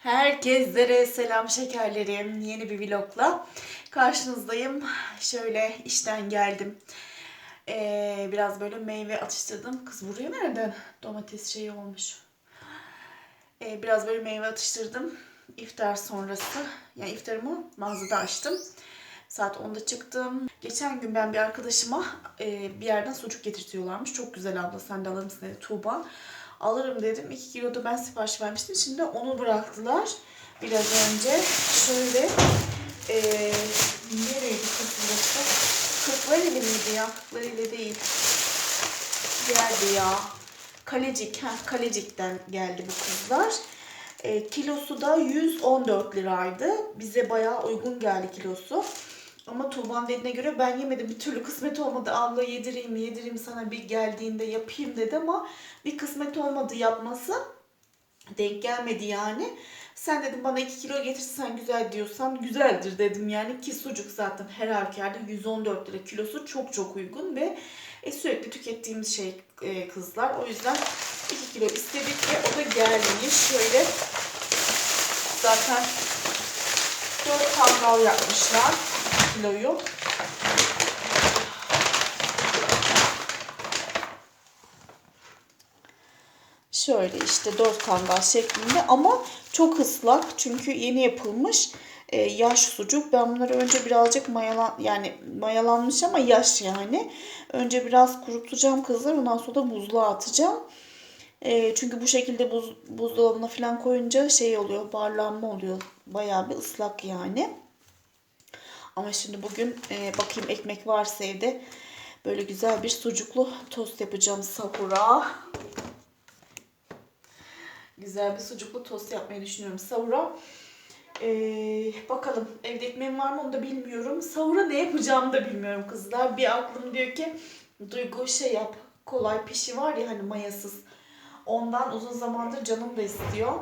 Herkeslere selam şekerlerim. Yeni bir vlogla karşınızdayım. Şöyle işten geldim. Ee, biraz böyle meyve atıştırdım. Kız buraya nereden? Domates şeyi olmuş. Ee, biraz böyle meyve atıştırdım. İftar sonrası. Yani iftarımı mağazada açtım. Saat 10'da çıktım. Geçen gün ben bir arkadaşıma e, bir yerden sucuk getirtiyorlarmış. Çok güzel abla sen de alır mısın dedi Tuğba. Alırım dedim. 2 kilo da ben sipariş vermiştim. Şimdi onu bıraktılar. Biraz önce şöyle e, nereydi kız burası? Kırklareli miydi ya? Kırklareli değil. Geldi ya. Kalecik. Heh, Kalecik'ten geldi bu kızlar. E, kilosu da 114 liraydı. Bize bayağı uygun geldi kilosu. Ama Tuğba'nın dediğine göre ben yemedim. Bir türlü kısmet olmadı. Abla yedireyim yedireyim sana bir geldiğinde yapayım dedi ama bir kısmet olmadı yapması. Denk gelmedi yani. Sen dedim bana 2 kilo getirsen güzel diyorsan güzeldir dedim yani ki sucuk zaten her halükarda 114 lira kilosu çok çok uygun ve e, sürekli tükettiğimiz şey e, kızlar. O yüzden 2 kilo istedik ve o da gelmiş. Şöyle zaten 4 kangal yapmışlar kiloyu. Şöyle işte 4 kangal şeklinde ama çok ıslak çünkü yeni yapılmış e, yaş sucuk. Ben bunları önce birazcık mayalan yani mayalanmış ama yaş yani. Önce biraz kurutacağım kızlar ondan sonra da buzluğa atacağım. E, çünkü bu şekilde buz, buzdolabına falan koyunca şey oluyor barlanma oluyor. Bayağı bir ıslak yani. Ama şimdi bugün e, bakayım ekmek varsa evde böyle güzel bir sucuklu tost yapacağım sahura. Güzel bir sucuklu tost yapmayı düşünüyorum sahura. Ee, bakalım evde ekmeğim var mı onu da bilmiyorum. Sahura ne yapacağımı da bilmiyorum kızlar. Bir aklım diyor ki Duygu şey yap. Kolay pişi var ya hani mayasız. Ondan uzun zamandır canım da istiyor.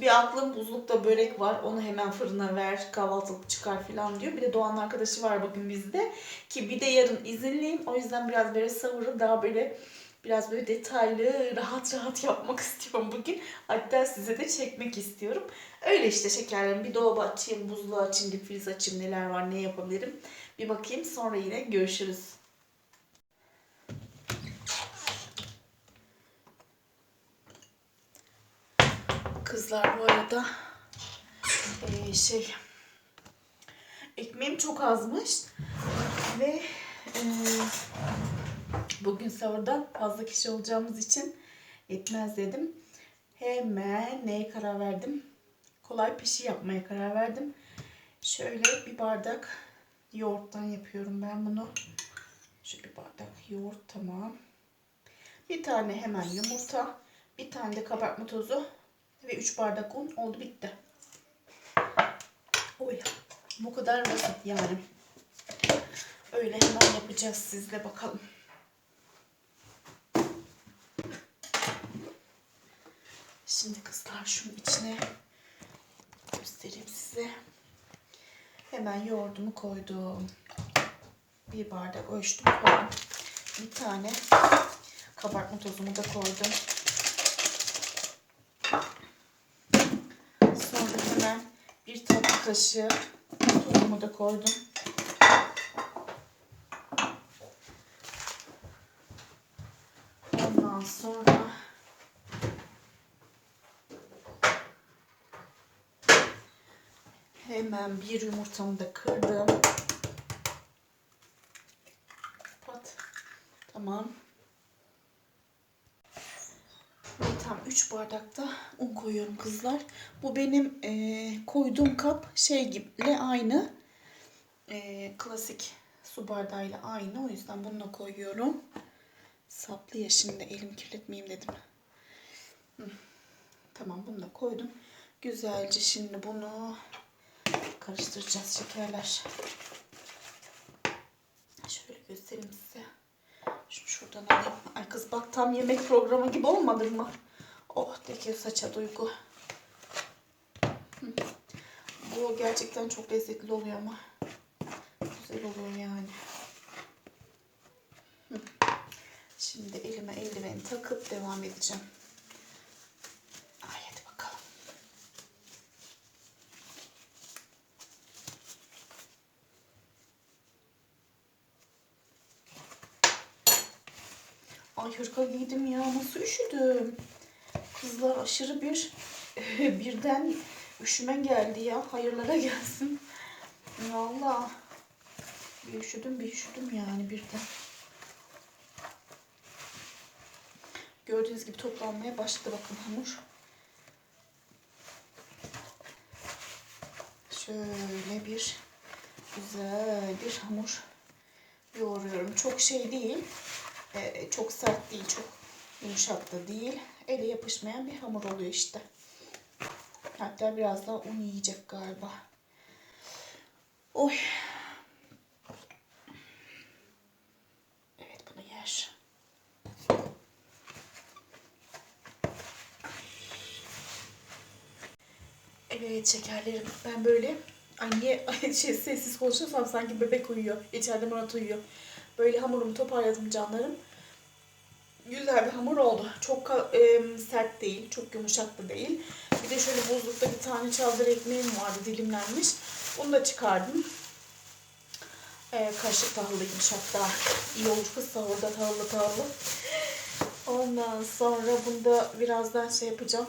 Bir aklım buzlukta börek var. Onu hemen fırına ver. Kahvaltılık çıkar falan diyor. Bir de Doğan arkadaşı var bugün bizde. Ki bir de yarın izinliyim. O yüzden biraz böyle sahuru daha böyle biraz böyle detaylı, rahat rahat yapmak istiyorum bugün. Hatta size de çekmek istiyorum. Öyle işte şekerlerim. Bir dolaba açayım, buzluğu açayım, dip friz açayım. Neler var, ne yapabilirim. Bir bakayım sonra yine görüşürüz. Kızlar bu arada eee, şey ekmeğim çok azmış ve eee, bugün sahurda fazla kişi olacağımız için yetmez dedim. Hemen neye karar verdim? Kolay pişi yapmaya karar verdim. Şöyle bir bardak yoğurttan yapıyorum ben bunu. Şöyle bir bardak yoğurt tamam. Bir tane hemen yumurta. Bir tane de kabartma tozu. Ve 3 bardak un oldu bitti. Oy. Bu kadar basit yani. Öyle hemen yapacağız sizle bakalım. Şimdi kızlar şunun içine göstereyim size. Hemen yoğurdumu koydum. Bir bardak ölçtüm koydum. Bir tane kabartma tozumu da koydum. Bir tatlı kaşığı tuzumu da koydum. Ondan sonra hemen bir yumurtamı da kırdım. Pat. Tamam. Ve tam 3 bardakta un koyuyorum kızlar. Bu benim e, koyduğum kap şey gibi aynı. E, klasik su bardağıyla aynı. O yüzden bununla koyuyorum. Saplı ya şimdi elim kirletmeyeyim dedim. Hı. Tamam bunu da koydum. Güzelce şimdi bunu karıştıracağız şekerler. Şöyle göstereyim size. Şunu şuradan alayım. Ay kız bak tam yemek programı gibi olmadı mı? Deke saça duygu. Bu gerçekten çok lezzetli oluyor ama. Güzel oluyor yani. Şimdi elime eldiveni takıp devam edeceğim. Ay hırka giydim ya. Nasıl üşüdüm? Kızlar aşırı bir birden üşüme geldi ya. Hayırlara gelsin. Vallahi bir üşüdüm bir üşüdüm yani birden. Gördüğünüz gibi toplanmaya başladı bakın hamur. Şöyle bir güzel bir hamur yoğuruyorum. Çok şey değil. Ee, çok sert değil, çok yumuşak da değil. Ele yapışmayan bir hamur oluyor işte. Hatta biraz daha un yiyecek galiba. Oy. Evet bunu yer. Evet şekerlerim. Ben böyle ay şey, sessiz konuşuyorsam sanki bebek uyuyor. İçeride Murat uyuyor. Böyle hamurumu toparladım canlarım. Güzel bir hamur oldu. Çok em, sert değil, çok yumuşak da değil. Bir de şöyle buzlukta bir tane çavdar ekmeğim vardı dilimlenmiş. Onu da çıkardım. Ee, kaşık tahıllıymış hatta. İyi olur kız sahurda tahıllı tahıllı. Ondan sonra bunda birazdan şey yapacağım.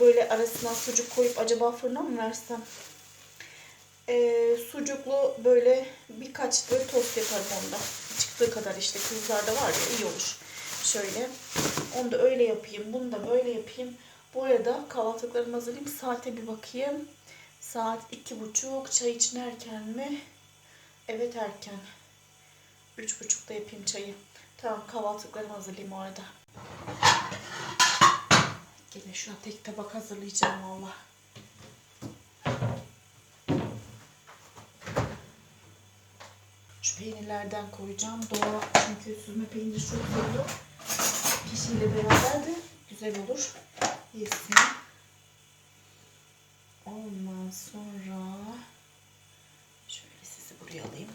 Böyle arasına sucuk koyup acaba fırına mı versem? Ee, sucuklu böyle birkaç böyle tost yaparım onda. Çıktığı kadar işte kızlarda var ya iyi olur. Şöyle. Onu da öyle yapayım. Bunu da böyle yapayım. Bu arada kahvaltılıklarımı hazırlayayım. Saate bir bakayım. Saat iki buçuk. Çay için erken mi? Evet erken. Üç buçukta yapayım çayı. Tamam kahvaltılıklarımı hazırlayayım o arada. Gene şuna tek tabak hazırlayacağım valla. Şu peynirlerden koyacağım. Doğru çünkü süzme peynir çok oluyor. Pişiyle beraber de güzel olur. Yesin. Ondan sonra şöyle sizi buraya alayım.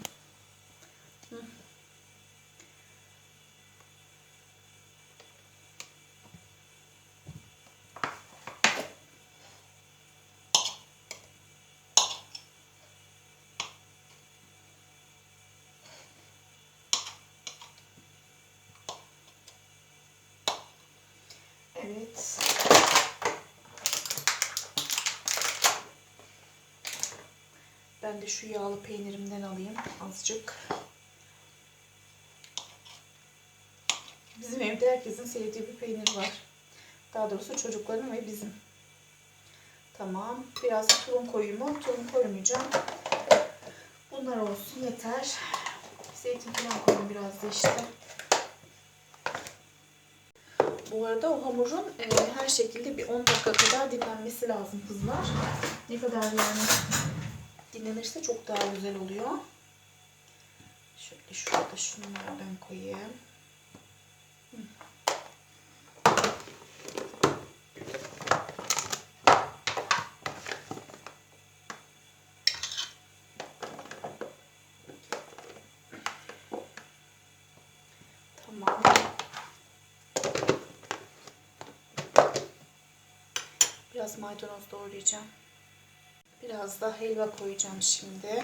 Evet. Ben de şu yağlı peynirimden alayım azıcık. Bizim evde herkesin sevdiği bir peynir var. Daha doğrusu çocukların ve bizim. Tamam. Biraz tulum koyayım mı? Tulum koymayacağım. Bunlar olsun yeter. Zeytin falan koyayım biraz da işte. Bu arada o hamurun e, her şekilde bir 10 dakika kadar dinlenmesi lazım kızlar. Ne kadar yani dinlenirse çok daha güzel oluyor. Şöyle şurada şunlardan koyayım. Hı. Tamam. Biraz maydanoz doğrayacağım. Biraz da helva koyacağım şimdi.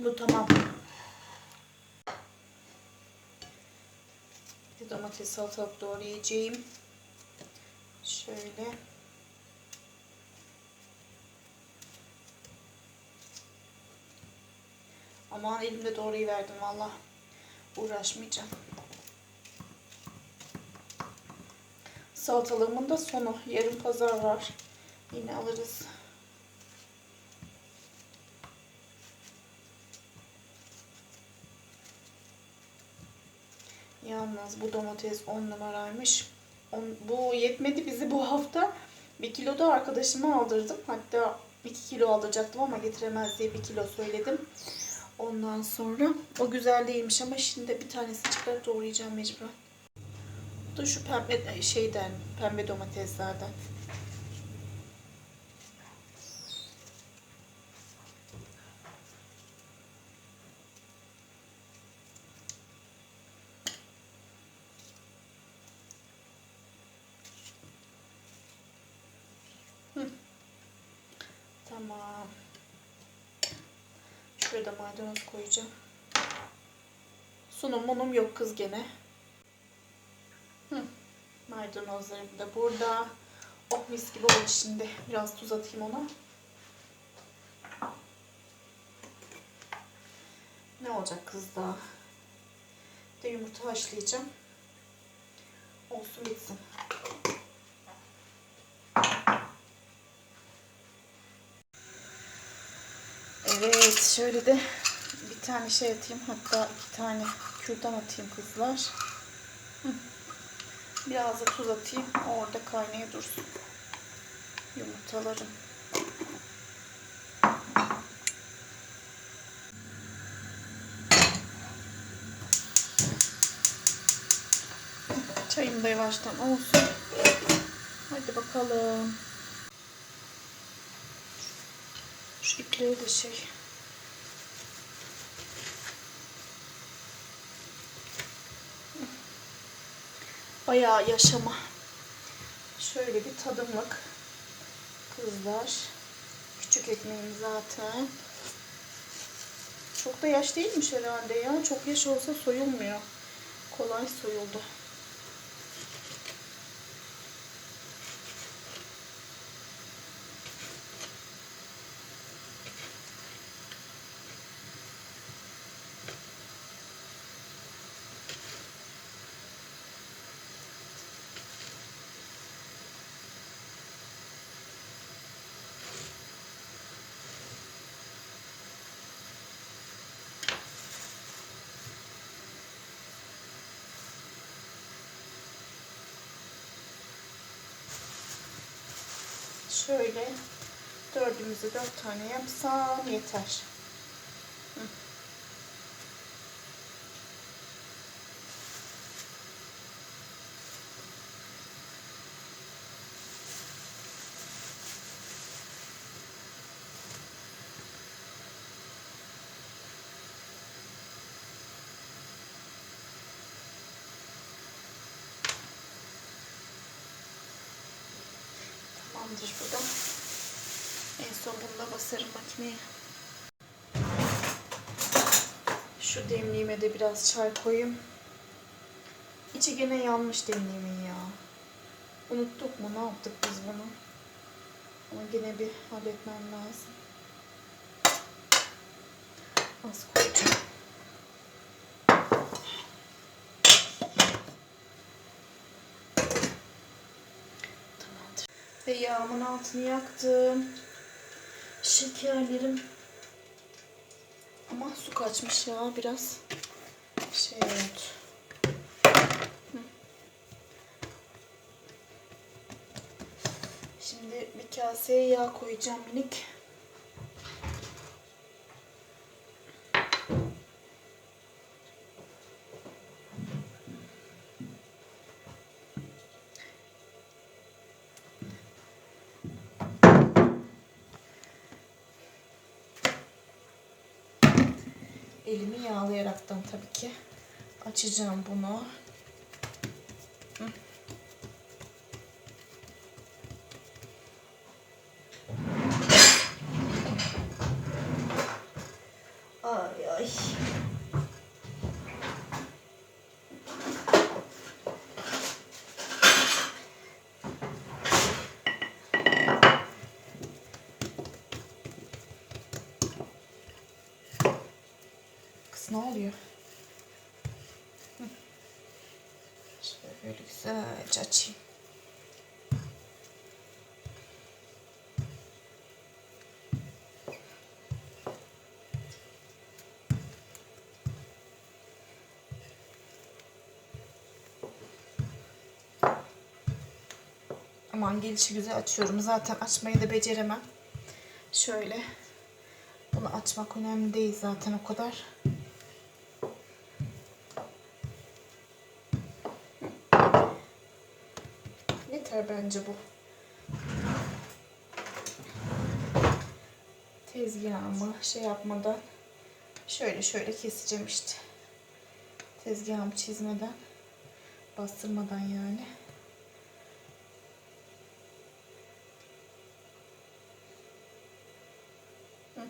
Bu tamam. Bir domates salatalık doğrayacağım. Şöyle. Aman elimde doğrayı verdim valla. Uğraşmayacağım. Salatalığımın da sonu. Yarın pazar var. Yine alırız. Yalnız bu domates 10 numaraymış. On- Bu yetmedi bizi bu hafta. Bir kilo da arkadaşıma aldırdım. Hatta 2 kilo alacaktım ama getiremez diye 1 kilo söyledim. Ondan sonra o güzel değilmiş ama şimdi bir tanesi çıkarıp doğrayacağım mecburen. Bu da şu pembe şeyden, pembe domateslerden. Tamam. Şuraya da maydanoz koyacağım. Sunum munum yok kız gene. Hı. Maydanozlarım da burada. Oh mis gibi oldu şimdi. Biraz tuz atayım ona. Ne olacak kız daha? Bir de yumurta haşlayacağım. Olsun bitsin. Evet, şöyle de bir tane şey atayım. Hatta iki tane kürdan atayım kızlar. Biraz da tuz atayım. Orada kaynaya dursun. Yumurtalarım. Çayım da yavaştan olsun. Hadi bakalım. Şu ipleri de şey. Bayağı yaşama. Şöyle bir tadımlık. Kızlar. Küçük ekmeğim zaten. Çok da yaş değilmiş herhalde ya. Çok yaş olsa soyulmuyor. Kolay soyuldu. Şöyle dördümüzü dört tane yapsam yeter. Hı. Tamamdır bu da. En son bunu da basarım makineye. Şu demliğime de biraz çay koyayım. İçi gene yanmış demliğimin ya. Unuttuk mu? Ne yaptık biz bunu? Ama gene bir halletmem lazım. Az koyacağım. Ve yağımın altını yaktım. Şekerlerim. Ama su kaçmış ya biraz. Şey. Hı. Şimdi bir kaseye yağ koyacağım minik. Elimi yağlayaraktan tabii ki açacağım bunu. Hı. Ay ay. Kız ne oluyor? Hı. Şöyle açayım. Aman gelişi güzel açıyorum. Zaten açmayı da beceremem. Şöyle. Bunu açmak önemli değil zaten o kadar. Yeter bence bu. Tezgahımı şey yapmadan şöyle şöyle keseceğim işte. Tezgahımı çizmeden, bastırmadan yani. Hı.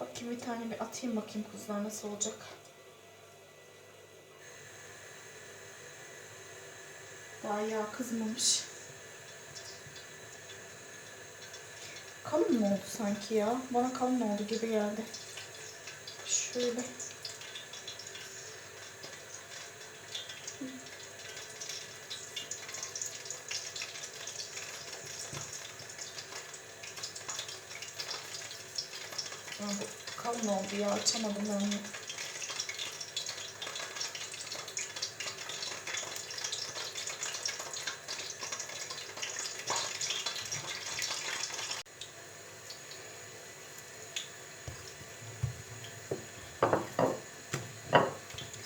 Bakayım bir tane bir atayım bakayım kızlar nasıl olacak. Daha yağ kızmamış. Kalın mı oldu sanki ya? Bana kalın oldu gibi geldi. Şöyle. Kalın oldu ya. Açamadım ben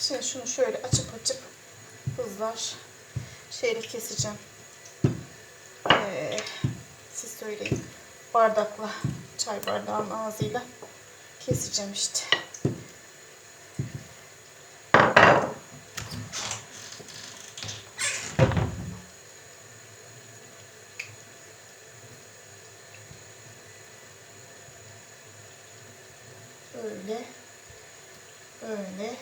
Şimdi şunu şöyle açıp açıp hızlar şeyle keseceğim. Ee, siz söyleyin. Bardakla, çay bardağının ağzıyla keseceğim işte. Böyle, böyle.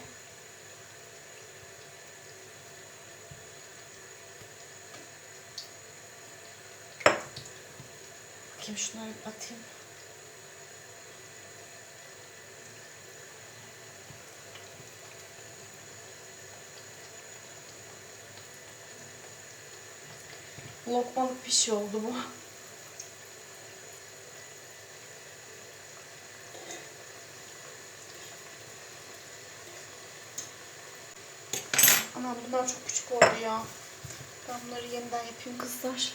Bakayım şunları atayım. Lokmalık bir şey oldu bu. Ana bunlar çok küçük oldu ya. Ben bunları yeniden yapayım kızlar.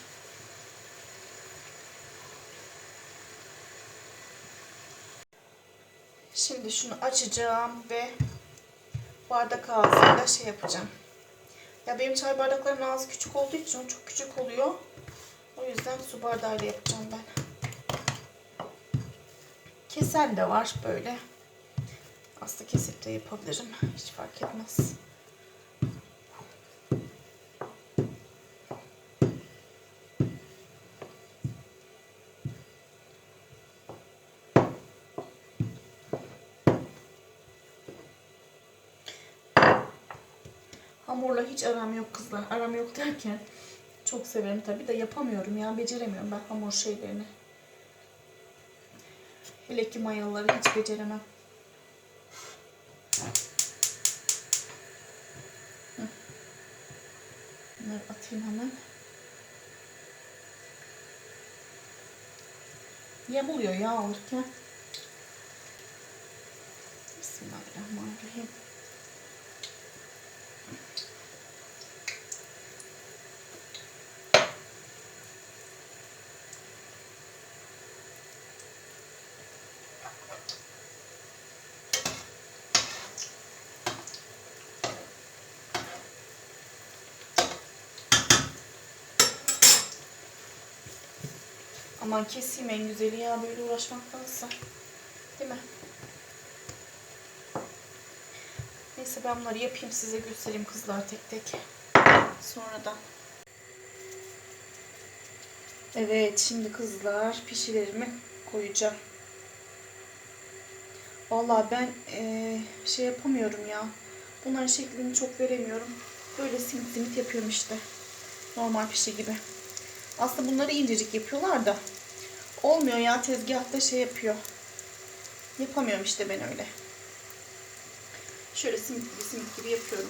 Şimdi şunu açacağım ve bardak ağzıyla şey yapacağım. Ya benim çay bardaklarımın ağzı küçük olduğu için çok küçük oluyor. O yüzden su bardağıyla yapacağım ben. Kesen de var böyle. Aslında kesip de yapabilirim. Hiç fark etmez. Hamurla hiç aram yok kızlar. Aram yok derken çok severim tabii de yapamıyorum ya. Beceremiyorum ben hamur şeylerini. Hele ki mayaları hiç beceremem. Bunları atayım hemen. Yamuluyor ya alırken. Bismillahirrahmanirrahim. Aman keseyim en güzeli ya böyle uğraşmaktansa. Değil mi? Neyse ben bunları yapayım size göstereyim kızlar tek tek. Sonradan. Evet şimdi kızlar pişilerimi koyacağım. Vallahi ben eee, şey yapamıyorum ya. Bunların şeklini çok veremiyorum. Böyle simit simit yapıyorum işte. Normal pişi gibi. Aslında bunları incecik yapıyorlar da. Olmuyor ya tezgahta şey yapıyor. Yapamıyorum işte ben öyle. Şöyle simit gibi simit gibi yapıyorum.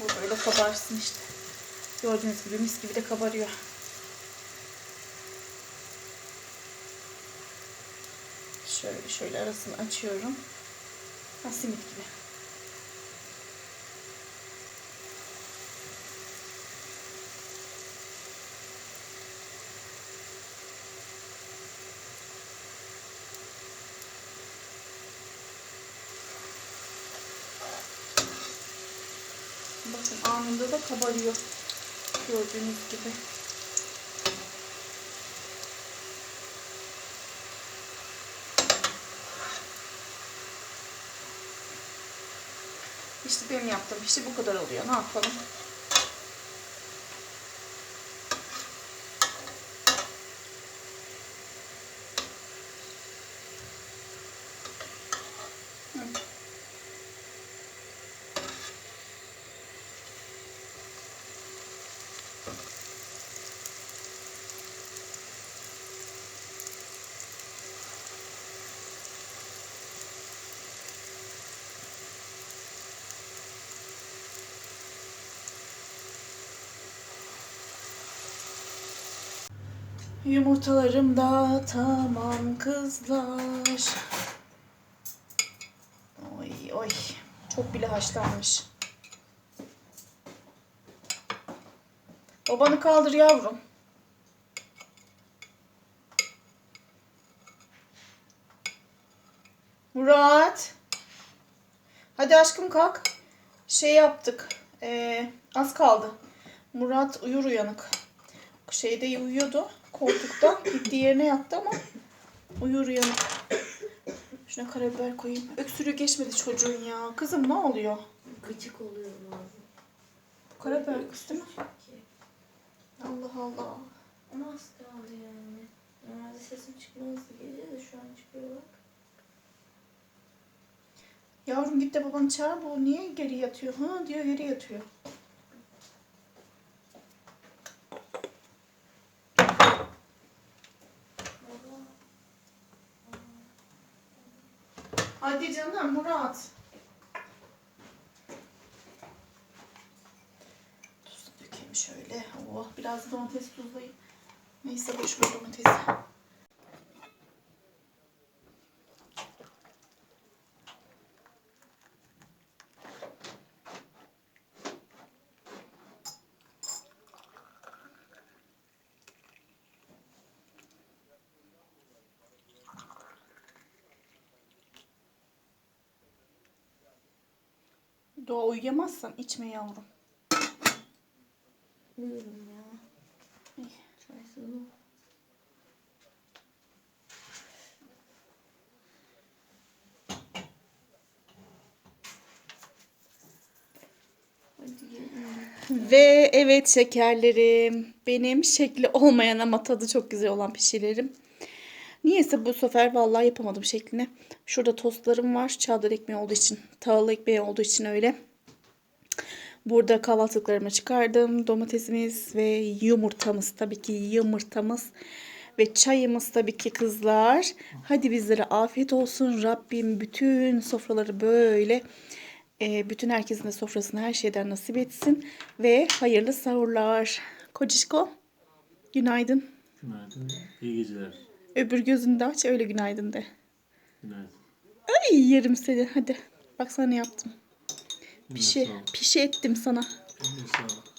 Bu böyle kabarsın işte. Gördüğünüz gibi mis gibi de kabarıyor. Şöyle şöyle arasını açıyorum. Ha, simit gibi. Bakın anında da kabarıyor. Gördüğünüz gibi. İşte benim yaptığım işte bu kadar oluyor. Ne yapalım? Yumurtalarım da tamam kızlar. Oy oy. Çok bile haşlanmış. Babanı kaldır yavrum. Murat. Hadi aşkım kalk. Şey yaptık. Ee, az kaldı. Murat uyur uyanık. Şeyde uyuyordu koltukta. Gitti yerine yattı ama uyur uyanık. Şuna karabiber koyayım. Öksürüğü geçmedi çocuğun ya. Kızım ne oluyor? Gıcık oluyor bazen. Karabiber kız değil mi? Allah Allah. Ama az kaldı yani. Normalde sesim çıkmazdı gece de şu an çıkıyor bak. Yavrum git de babanı çağır bu niye geri yatıyor? Ha diyor geri yatıyor. Hadi canım Murat. Tuz dökeyim şöyle. Oh biraz domates tuzlayayım. Neyse boş ver domatesi. Doğa uyuyamazsan içme yavrum. Uyurum ya. Çaysız ol. Ve evet şekerlerim. Benim şekli olmayan ama tadı çok güzel olan pişilerim. Niyeyse bu sefer vallahi yapamadım şeklini. Şurada tostlarım var. Çavdar ekmeği olduğu için, tahıllı ekmeği olduğu için öyle. Burada kahvaltılıklarımı çıkardım. Domatesimiz ve yumurtamız tabii ki yumurtamız ve çayımız tabii ki kızlar. Hadi bizlere afiyet olsun. Rabbim bütün sofraları böyle e, bütün herkesin de sofrasını her şeyden nasip etsin ve hayırlı sahurlar. Kocişko günaydın. Günaydın. İyi geceler. Öbür gözünü de aç öyle günaydın de. Günaydın. Ay yerim seni hadi. Bak sana ne yaptım. Pişi, sağlık. pişi ettim sana. Eline sağlık.